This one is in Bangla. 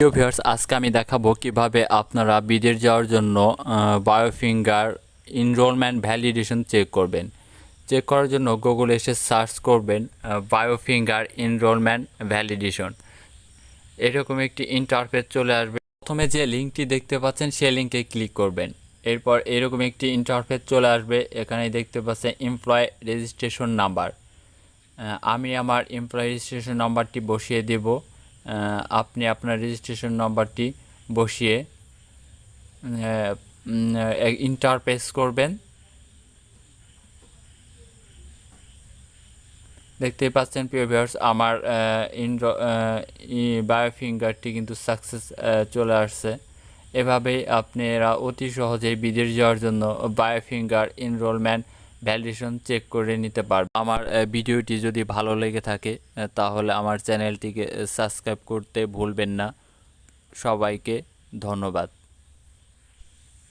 প্রিয় ভিউয়ার্স আজকে আমি দেখাবো কীভাবে আপনারা বিদেশ যাওয়ার জন্য bio finger enrolment validation check করবেন। চেক করার জন্য গুগল এসে সার্চ করবেন বায়োফিঙ্গার এনরোলমেন্ট ভ্যালিডেশন এরকম একটি ইন্টারফেস চলে আসবে। প্রথমে যে লিঙ্কটি দেখতে পাচ্ছেন, সেই লিঙ্কে ক্লিক করবেন। এরপর এরকম একটি ইন্টারফেস চলে আসবে এখানে দেখতে পাচ্ছেন এমপ্লয় রেজিস্ট্রেশন নাম্বার আমি আমার এমপ্লয় রেজিস্ট্রেশন নাম্বারটি বসিয়ে দেব। আপনি আপনার রেজিস্ট্রেশন নাম্বারটি বসিয়ে ইন্টারপেস করবেন। দেখতেই পাচ্ছেন, প্রিয় ভিউয়ার্স আমার বায়োফিঙ্গারটি কিন্তু সাকসেস চলে আসছে। এভাবেই আপনারা অতি সহজেই বিদেশ যাওয়ার জন্য বায়োফিঙ্গার এনরোলমেন্ট ভ্যালিডেশন চেক করে নিতে পারবে। আমার ভিডিওটি যদি ভালো লেগে থাকে তাহলে আমার চ্যানেলটিকে সাবস্ক্রাইব করতে ভুলবেন না। সবাইকে ধন্যবাদ।